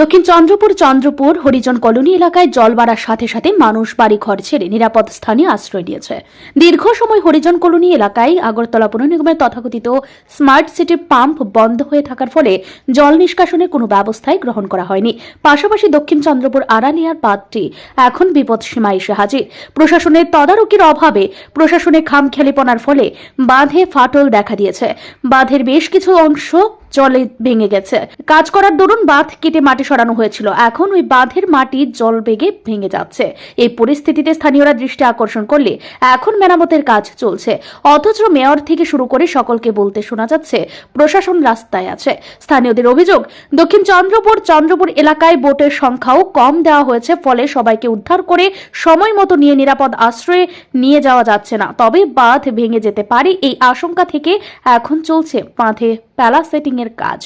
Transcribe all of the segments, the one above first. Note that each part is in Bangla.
দক্ষিণ চন্দ্রপুর চন্দ্রপুর, হরিজন কলোনি এলাকায় জল বাড়ার সাথে সাথে মানুষ বাড়ি ঘর ছেড়ে নিরাপদ স্থানে আশ্রয় নিয়েছে। দীর্ঘ সময় হরিজন কলোনি এলাকায় আগরতলা পুর নিগমের তথাকথিত স্মার্ট সিটি পাম্প বন্ধ হয়ে থাকার ফলে জল নিষ্কাশনের কোনো ব্যবস্থাই গ্রহণ করা হয়নি। পাশাপাশি দক্ষিণ চন্দ্রপুর আড়ালিয়ার বাঁধটি এখন বিপদ সীমায় এসে হাজির। প্রশাসনের তদারকির অভাবে প্রশাসনের খামখেয়ালিপনার ফলে বাঁধে ফাটল দেখা দিয়েছে। বাঁধের বেশ কিছু অংশ জলে ভেঙে গেছে। কাজ করার দরুন বাঁধ কেটে মাটি সরানো হয়েছিল। এখন ওই বাঁধের মাটি জল বেগে ভেঙে যাচ্ছে। এই পরিস্থিতিতে স্থানীয়রা দৃষ্টি আকর্ষণ করলে এখন মেরামতের কাজ চলছে। অথচ মেয়র থেকে শুরু করে সকলকে বলতে শোনা যাচ্ছে, প্রশাসন রাস্তায় আছে। স্থানীয়দের অভিযোগ, দক্ষিণ চন্দ্রপুর চন্দ্রপুর এলাকায় বোটের সংখ্যাও কম দেওয়া হয়েছে, ফলে সবাইকে উদ্ধার করে সময় মতো নিয়ে নিরাপদ আশ্রয়ে নিয়ে যাওয়া যাচ্ছে না। তবে বাঁধ ভেঙে যেতে পারে এই আশঙ্কা থেকে এখন চলছে বাঁধে প্যালা সেটিং এর কাজ।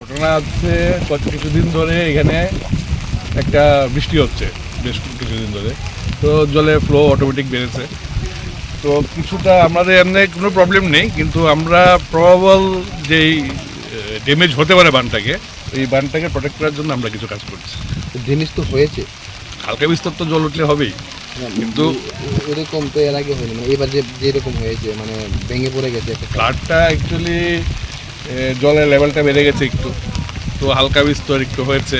ঘটনা হচ্ছে কিছুদিন ধরে এখানে একটা বৃষ্টি হচ্ছে বেশ কিছুদিন ধরে। তো জলের ফ্লো অটোমেটিক বেড়েছে। তো কিছুটা আমাদের এমনি কোনো প্রবলেম নেই কিন্তু আমরা প্রবাবল যেই ড্যামেজ হতে পারে বানটাকে এই বানটাকে প্রোটেক্ট করার জন্য আমরা কিছু কাজ করছি। জিনিস তো হয়েছে। হালকা বিস্তর তো জল উঠলে হবেই। কিন্তু এরকম তো এর আগে হয়নি মানে এবার যে যেরকম হয়েছে মানে ভেঙে পড়ে গেছে ফ্লাডটা অ্যাকচুয়ালি জলের লেভেলটা বেড়ে গেছে একটু তো হালকা বিস্তর একটু হয়েছে।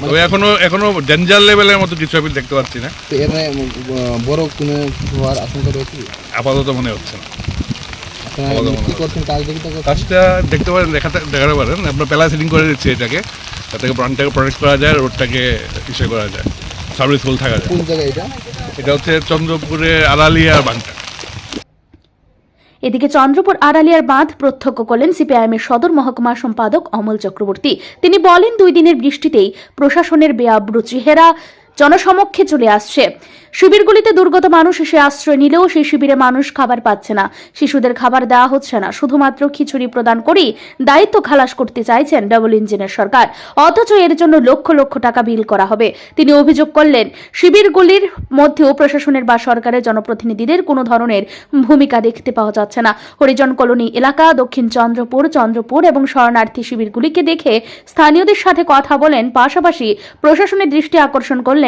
তবে এখনও এখনও ডেঞ্জার লেভেলের মতো কিছু আমি দেখতে পাচ্ছি না। তো এর বড় কোনো হওয়ার আশঙ্কা রয়েছে? আপাতত মনে হচ্ছে না। আপনারা মানে মনে কাজটা দেখতে পারেন দেখাতে দেখাতে পারেন। আমরা প্যালা সেটিং করে দিচ্ছি এটাকে যাতে প্রাণটাকে প্রোটেক্ট করা যায় রোডটাকে ইসে করা যায়। সার্ভিসফুল থাকা যায়। কোন জায়গায় এটা? এটা হচ্ছে চন্দ্রপুরে আড়ালিয়া বানটা এদিকে চন্দ্রপুর আড়ালিয়ার বাঁধ প্রত্যক্ষ করলেন সিপিআইএম এর সদর মহকুমা সম্পাদক অমল চক্রবর্তী। তিনি বলেন দুই দিনের বৃষ্টিতেই প্রশাসনের বেআব্রু চেহারা জনসমক্ষে চলে আসছে। শিবিরগুলিতে দুর্গত মানুষ এসে আশ্রয় নিলেও সেই শিবিরে মানুষ খাবার পাচ্ছে না। শিশুদের খাবার দেওয়া হচ্ছে না। শুধুমাত্র খিচুড়ি প্রদান করেই দায়িত্ব খালাস করতে চাইছেন ডাবল ইঞ্জিনের সরকার। অথচ এর জন্য লক্ষ লক্ষ টাকা বিল করা হবে। তিনি অভিযোগ করলেন, শিবিরগুলির মধ্যেও প্রশাসনের বা সরকারের জনপ্রতিনিধিদের কোনো ধরনের ভূমিকা দেখতে পাওয়া যাচ্ছে না। হরিজন কলোনি এলাকা, দক্ষিণ চন্দ্রপুর চন্দ্রপুর এবং শরণার্থী শিবিরগুলিকে দেখে স্থানীয়দের সাথে কথা বলেন। পাশাপাশি প্রশাসনের দৃষ্টি আকর্ষণ করলেন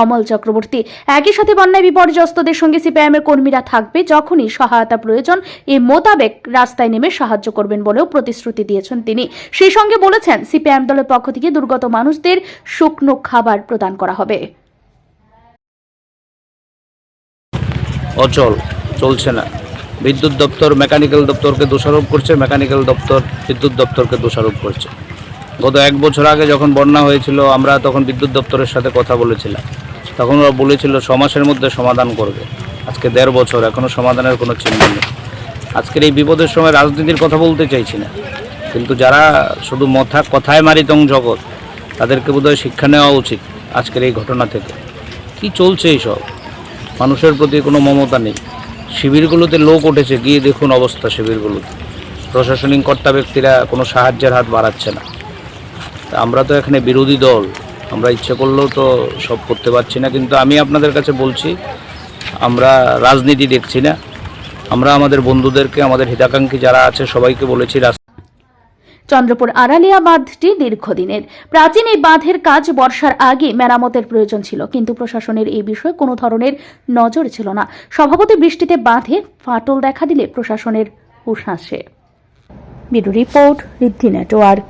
অমল চক্রবর্তী। একই সাথে বন্যায় বিপর্যস্তদের সঙ্গে সিপিআইএমের কর্মীরা থাকবে, যখনই সহায়তা প্রয়োজন এই মোতাবেক রাস্তায় নেমে সাহায্য করবেন বলেও প্রতিশ্রুতি দিয়েছেন তিনি। সেই সঙ্গে বলেছেন, সিপিআইএম দলের পক্ষ থেকে দুর্গত মানুষদের শুকনো খাবার প্রদান করা হবে। অচল, চলছে না। বিদ্যুৎ দপ্তর, মেকানিক্যাল দপ্তরকে দোষারোপ করছে, মেকানিক্যাল দপ্তর, বিদ্যুৎ দপ্তরকে দোষারোপ করছে। গত এক বছর আগে যখন বন্যা হয়েছিল, আমরা তখন বিদ্যুৎ দপ্তরের সাথে কথা বলেছিলাম। তখন ওরা বলেছিল, ছ মাসের মধ্যে সমাধান করবে। আজকে দেড় বছর এখনও সমাধানের কোনো চিহ্ন নেই। আজকের এই বিপদের সময় রাজনীতির কথা বলতে চাইছি না। কিন্তু যারা শুধু মথা, কথায় মারিতং জগৎ, তাদেরকে বোধহয় শিক্ষা নেওয়া উচিত আজকের এই ঘটনা থেকে। কি চলছে এইসব? মানুষের প্রতি কোনো মমতা নেই। শিবিরগুলোতে লোক উঠেছে, গিয়ে দেখুন অবস্থা শিবিরগুলোতে। প্রশাসনিক কর্তা ব্যক্তিরা কোনো সাহায্যের হাত বাড়াচ্ছে না। আমরা তো এখানে বিরোধী দল। আমরা ইচ্ছে করলেও তো সব করতে পারছি না, কিন্তু আমি আপনাদের কাছে বলছি, আমরা রাজনীতি দেখছি না। আমরা আমাদের বন্ধুদেরকে, আমাদের হিতাকাঙ্ক্ষী যারা আছে, সবাইকে বলেছি চন্দ্রপুর আড়ালিয়া বাঁধটি দীর্ঘদিনের। প্রাচীন এই বাঁধের কাজ বর্ষার আগে মেরামতের প্রয়োজন ছিল, কিন্তু প্রশাসনের এই বিষয়ে কোনো ধরনের নজর ছিল না। স্বভাবতই বৃষ্টিতে বাঁধে ফাটল দেখা দিলে প্রশাসনের ব্যুরো রিপোর্ট, ঋদ্ধি নেটওয়ার্ক।